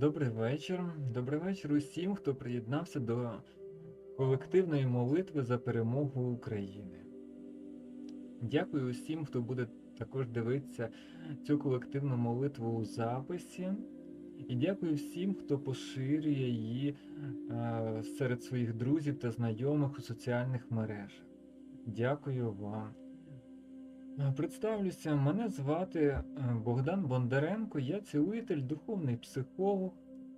Добрий вечір. Добрий вечір усім, хто приєднався до колективної молитви за перемогу України. Дякую усім, хто буде також дивитися цю колективну молитву у записі. І дякую всім, хто поширює її е, серед своїх друзів та знайомих у соціальних мережах. Дякую вам. Е, Представлюся, мене звати е, Богдан Бондаренко, я цілитель, духовний психолог,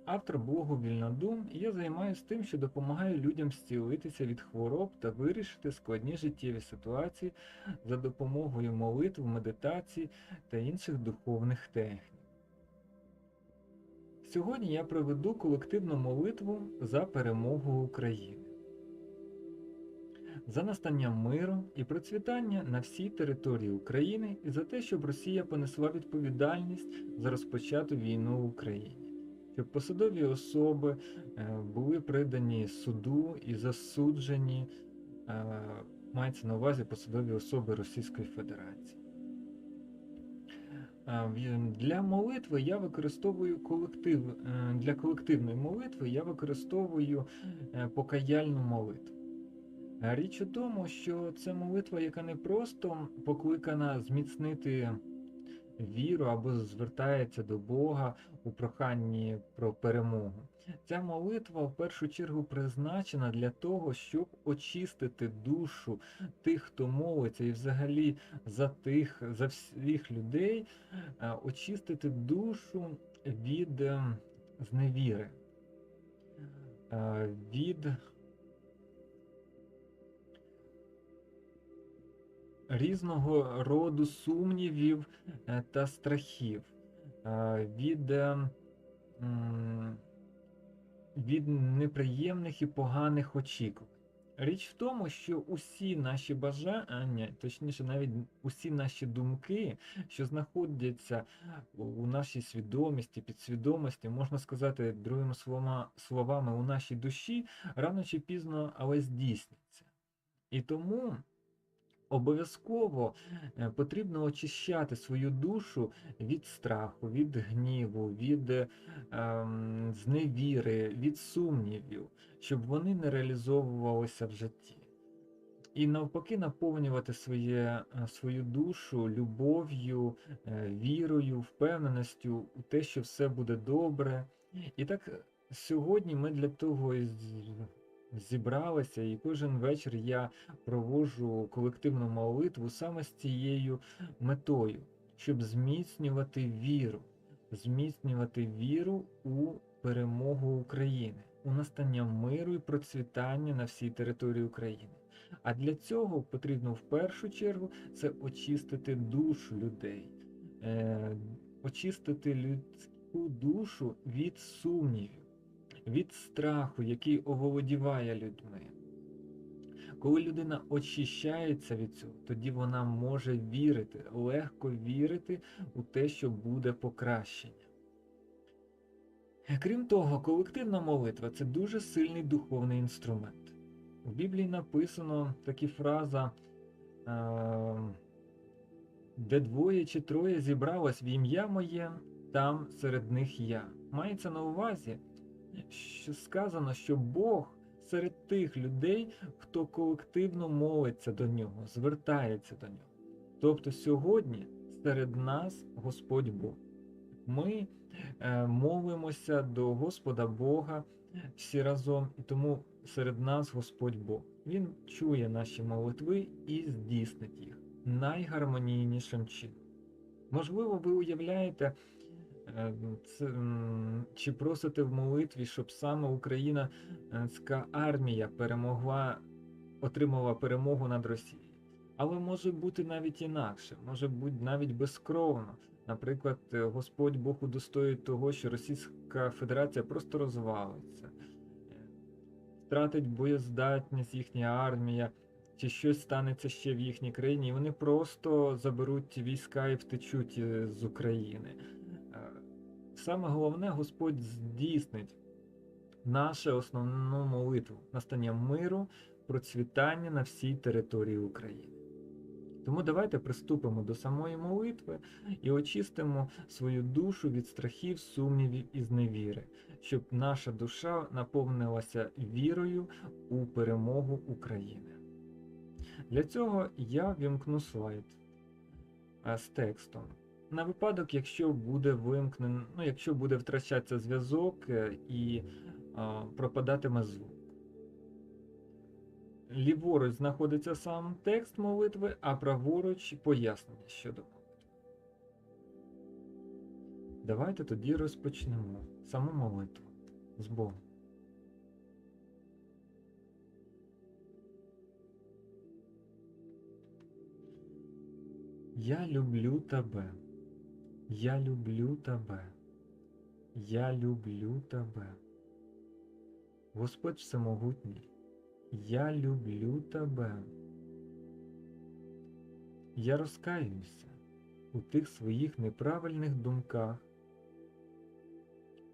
автор блогу Вільнодум, і я займаюся тим, що допомагаю людям зцілитися від хвороб та вирішити складні життєві ситуації за допомогою молитв, медитацій та інших духовних технік. Сьогодні я проведу колективну молитву за перемогу України за настання миру і процвітання на всій території України і за те, щоб Росія понесла відповідальність за розпочату війну в Україні, щоб посадові особи е, були придані суду і засуджені, е, мається на увазі посадові особи Російської Федерації. Е, Для молитви я використовую колектив для колективної молитви я використовую покаяльну молитву. А Річ у тому, що це молитва, яка не просто покликана зміцнити віру або звертається до Бога у проханні про перемогу. Ця молитва в першу чергу призначена для того, щоб очистити душу тих, хто молиться, і взагалі за тих, за всіх людей, е, очистити душу від е, зневіри, е, від різного роду сумнівів е, та страхів, е, від, е, від неприємних і поганих очікувань. Річ в тому, що усі наші бажання, точніше, навіть усі наші думки, що знаходяться у нашій свідомості, підсвідомості, можна сказати, другими словами, у нашій душі, рано чи пізно, але здійсняться. І тому обов'язково е, потрібно очищати свою душу від страху, від гніву, від е, ем, зневіри, від сумнівів, щоб вони не реалізовувалися в житті. І навпаки, наповнювати своє, е, свою душу любов'ю, вірою, впевненістю у те, що все буде добре. І так сьогодні ми для того зібралися, і кожен вечір я проводжу колективну молитву саме з цією метою, щоб зміцнювати віру, зміцнювати віру у перемогу України, у настання миру і процвітання на всій території України. А для цього потрібно в першу чергу це очистити душу людей, е, очистити людську душу від сумнівів, від страху, який оволодіває людьми. Коли людина очищається від цього, тоді вона може вірити, легко вірити у те, що буде покращення. Крім того, колективна молитва це дуже сильний духовний інструмент. В Біблії написано такі фраза, е, де двоє чи троє зібралось в ім'я моє, там серед них я. Мається на увазі, що сказано, що Бог серед тих людей, хто колективно молиться до нього, звертається до нього. Тобто сьогодні серед нас Господь Бог. Ми е, молимося до Господа Бога всі разом, і тому серед нас Господь Бог. Він чує наші молитви і здійснить їх найгармонійнішим чином. Можливо, ви уявляєте, чи просите в молитві, щоб саме українська армія перемогла, отримала перемогу над Росією. Але може бути навіть інакше, може бути навіть безкровно. Наприклад, е, Господь Бог удостоїть того, що Російська Федерація просто розвалиться, е, втратить боєздатність їхня армія, чи щось станеться ще в їхній країні, і вони просто заберуть війська і втечуть е, з України. Саме головне, Господь здійснить нашу основну молитву настання миру, процвітання на всій території України. Тому давайте приступимо до самої молитви і очистимо свою душу від страхів, сумнівів і зневіри, щоб наша душа наповнилася вірою у перемогу України. Для цього я вімкну слайд е, з текстом. На випадок, якщо буде вимкнен, ну, якщо буде втрачатися зв'язок е, і а, пропадатиме звук. Ліворуч знаходиться сам текст молитви, а праворуч пояснення щодо молитви. Давайте тоді розпочнемо саму молитву з Богом. Я люблю тебе. Я люблю тебе. Я люблю тебе. Господь Всемогутній, я люблю тебе. Я розкаюся у тих своїх неправильних думках,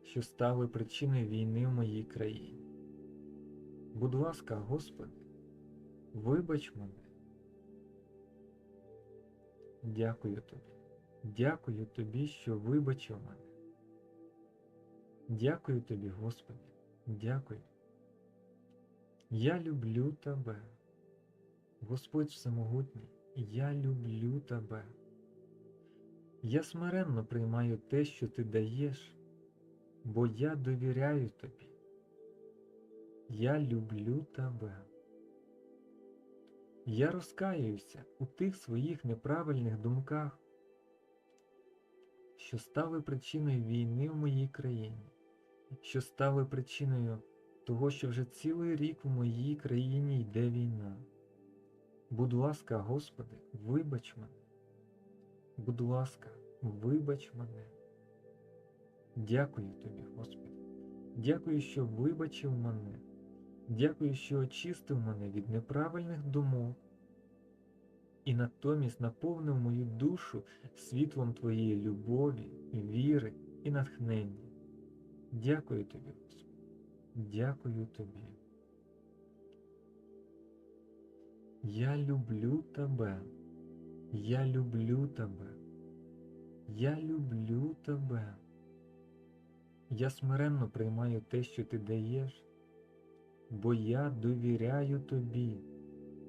що стали причиною війни в моїй країні. Будь ласка, Господи, вибач мене. Дякую тобі. Дякую тобі, що вибачив мене. Дякую тобі, Господи. Дякую. Я люблю тебе. Господь Всемогутній, я люблю тебе. Я смиренно приймаю те, що ти даєш, бо я довіряю тобі. Я люблю тебе. Я розкаюся у тих своїх неправильних думках, що стали причиною війни в моїй країні, що стали причиною того, що вже цілий рік в моїй країні йде війна. Будь ласка, Господи, вибач мене. Будь ласка, вибач мене. Дякую тобі, Господи. Дякую, що вибачив мене. Дякую, що очистив мене від неправильних думок і натомість наповнив мою душу світлом Твоєї любові, віри і натхнення. Дякую тобі, Господи. Дякую тобі. Я люблю тебе. Я люблю тебе. Я люблю тебе. Я смиренно приймаю те, що ти даєш, бо я довіряю тобі.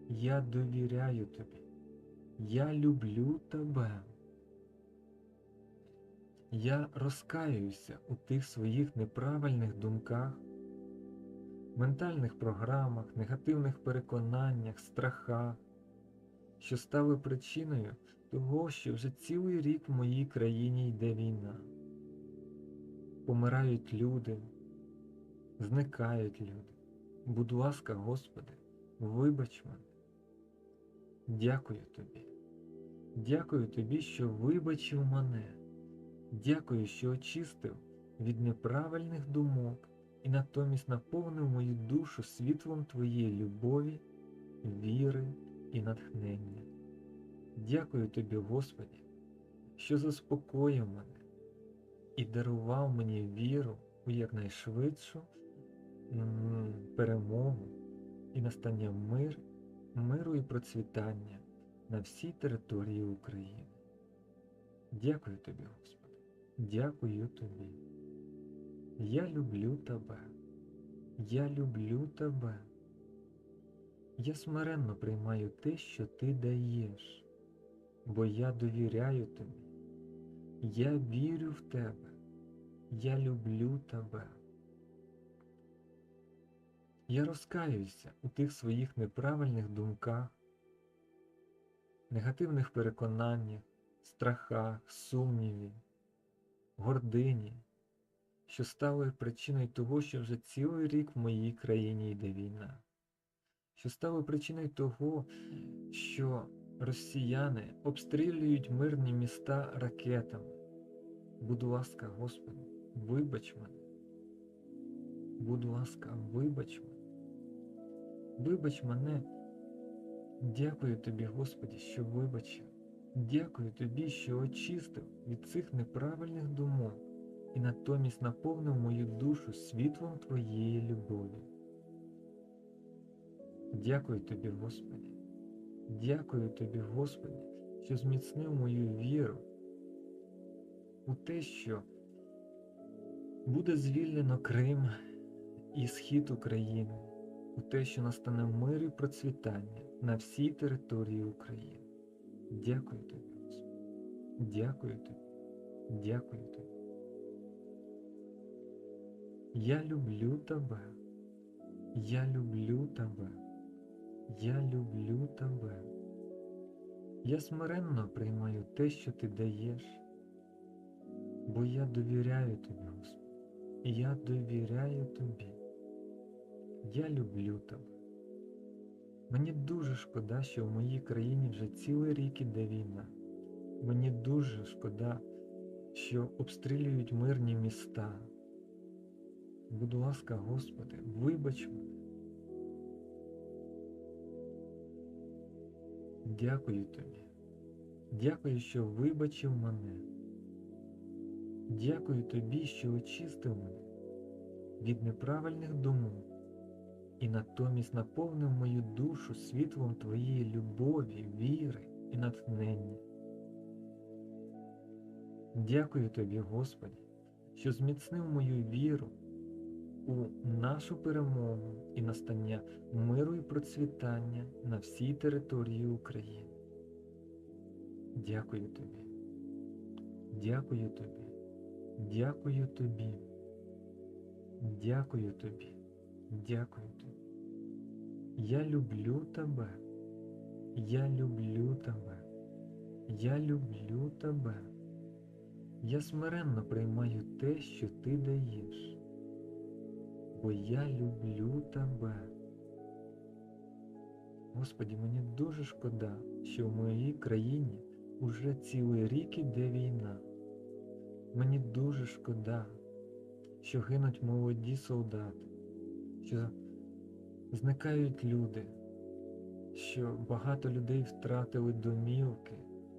Я довіряю тобі. Я люблю тебе. Я розкаюся у тих своїх неправильних думках, ментальних програмах, негативних переконаннях, страхах, що стали причиною того, що вже цілий рік в моїй країні йде війна. Помирають люди, зникають люди. Будь ласка, Господи, вибач мене. Дякую тобі. Дякую тобі, що вибачив мене. Дякую, що очистив від неправильних думок і натомість наповнив мою душу світлом Твоєї любові, віри і натхнення. Дякую тобі, Господі, що заспокоїв мене і дарував мені віру у якнайшвидшу перемогу і настання мир, миру і процвітання на всій території України. Дякую тобі, Господи. Дякую тобі. Я люблю тебе. Я люблю тебе. Я смиренно приймаю те, що ти даєш, бо я довіряю тобі. Я вірю в тебе. Я люблю тебе. Я розкаюся у тих своїх неправильних думках, негативних переконаннях, страхах, сумніві гордині, що стали причиною того, що вже цілий рік в моїй країні йде війна, що стало причиною того, що росіяни обстрілюють мирні міста ракетами. Будь ласка, Господи, вибач мене. Будь ласка, вибач мене. Вибач мене. Дякую тобі, Господи, що вибачив. Дякую тобі, що очистив від цих неправильних думок і натомість наповнив мою душу світлом Твоєї любові. Дякую тобі, Господи. Дякую тобі, Господи, що зміцнив мою віру у те, що буде звільнено Крим і схід України, у те, що настане мир і процвітання на всій території України. Дякую тобі. Дякую тобі. Дякую тобі. Я люблю тебе. Я люблю тебе. Я люблю тебе. Я смиренно приймаю те, що ти даєш, бо я довіряю тобі, Господи. Я довіряю тобі. Я люблю тебе. Мені дуже шкода, що в моїй країні вже цілий рік іде війна. Мені дуже шкода, що обстрілюють мирні міста. Будь ласка, Господи, вибач мене. Дякую тобі. Дякую, що вибачив мене. Дякую тобі, що очистив мене від неправильних думок і натомість наповнив мою душу світлом Твоєї любові, віри і натхнення. Дякую тобі, Господи, що зміцнив мою віру у нашу перемогу і настання миру і процвітання на всій території України. Дякую тобі. Дякую тобі. Дякую тобі. Дякую тобі. Дякую тобі. Я люблю тебе. Я люблю тебе. Я люблю тебе. Я смиренно приймаю те, що ти даєш, бо я люблю тебе. Господі, мені дуже шкода, що в моїй країні уже цілий рік іде війна. Мені дуже шкода, що гинуть молоді солдати, що зникають люди, що багато людей втратили домівки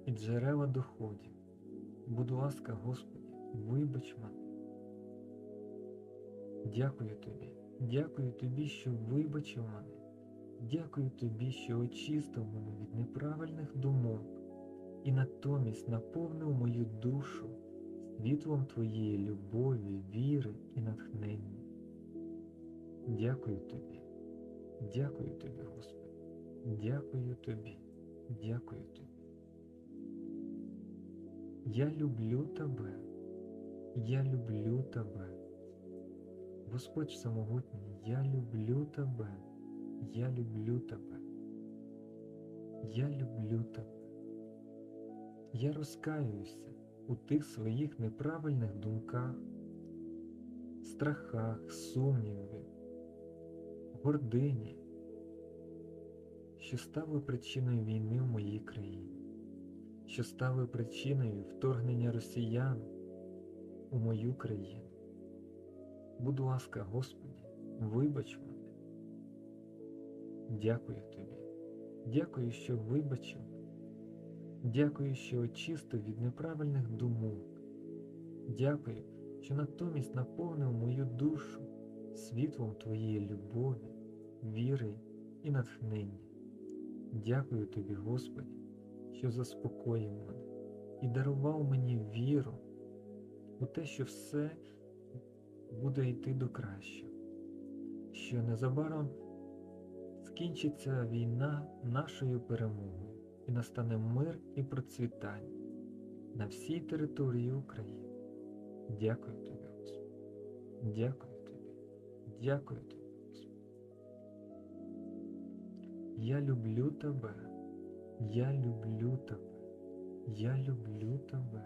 і джерела доходів. Будь ласка, Господи, вибач мене. Дякую тобі, дякую тобі, що вибачив мене. Дякую тобі, що очистив мене від неправильних думок і натомість наповнив мою душу світлом Твоєї любові, віри і натхнення. Дякую тобі, дякую тобі, Господи, дякую тобі, дякую тобі. Я люблю тебе, я люблю тебе. Господь самогутній, я люблю тебе, я люблю тебе, я люблю тебе. Я розкаюся у тих своїх неправильних думках, страхах, сумніві, гордині, що стали причиною війни в моїй країні що стали причиною вторгнення росіян у мою країну. Будь ласка, Господи, вибач мене. Дякую Тобі. Дякую, що вибачив. Дякую, що очистив від неправильних думок. Дякую, що натомість наповнив мою душу світлом Твоєї любові, віри і натхнення. Дякую Тобі, Господи що заспокоїв мене і дарував мені віру у те, що все буде йти до кращого, що незабаром скінчиться війна нашою перемогою і настане мир і процвітання на всій території України. Дякую тобі, Господи. Дякую тобі. Дякую тобі, Я люблю тебе. Я люблю тебе, я люблю тебе,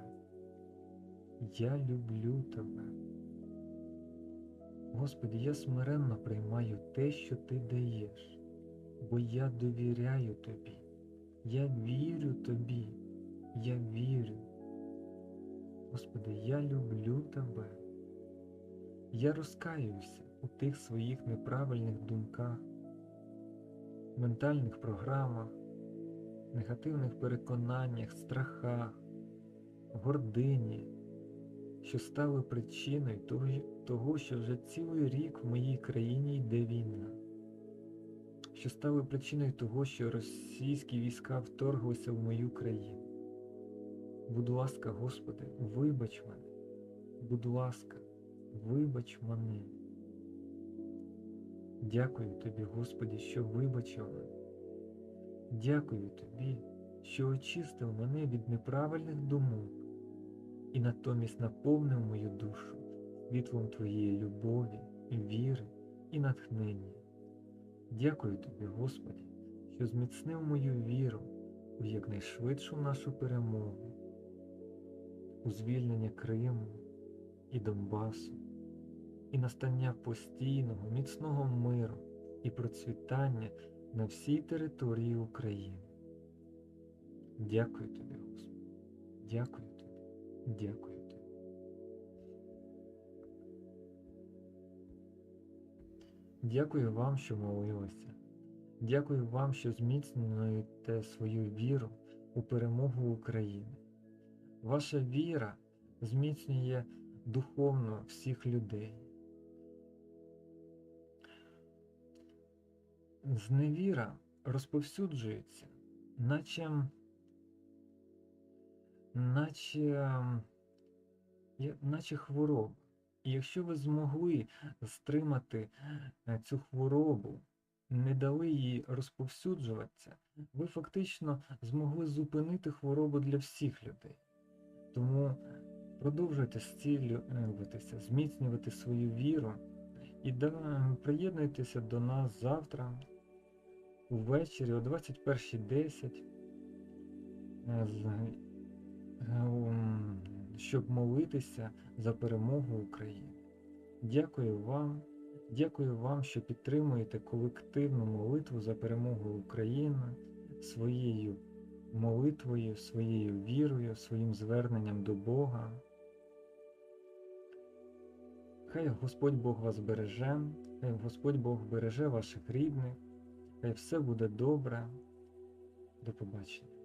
я люблю тебе. Господи, я смиренно приймаю те, що Ти даєш, бо я довіряю Тобі, я вірю Тобі, я вірю. Господи, я люблю Тебе. Я розкаюся у тих своїх неправильних думках, ментальних програмах негативних переконаннях, страхах, гордині, що стали причиною того, що вже цілий рік в моїй країні йде війна, що стали причиною того, що російські війська вторглися в мою країну. Будь ласка, Господи, вибач мене. Будь ласка, вибач мене. Дякую Тобі, Господі, що вибачив мене. Дякую Тобі, що очистив мене від неправильних думок і натомість наповнив мою душу світлом Твоєї любові, віри і натхнення. Дякую Тобі, Господі, що зміцнив мою віру у якнайшвидшу нашу перемогу, у звільнення Криму і Донбасу, і настання постійного, міцного миру і процвітання на всій території України. Дякую тобі, Господи. Дякую тобі. Дякую тобі. Дякую вам, що молилися. Дякую вам, що зміцнюєте свою віру у перемогу України. Ваша віра зміцнює духовно всіх людей. Зневіра розповсюджується, наче, наче, наче хвороба. І якщо ви змогли стримати е, цю хворобу, не дали їй розповсюджуватися, ви фактично змогли зупинити хворобу для всіх людей. Тому продовжуйте зцілюватися, зміцнювати свою віру і приєднуйтеся до нас завтра увечері о 21.10, е, е, щоб молитися за перемогу України. Дякую вам, дякую вам, що підтримуєте колективну молитву за перемогу України своєю молитвою, своєю вірою, своїм зверненням до Бога. Хай Господь Бог вас береже, хай Господь Бог береже ваших рідних, хай все буде добре. До побачення.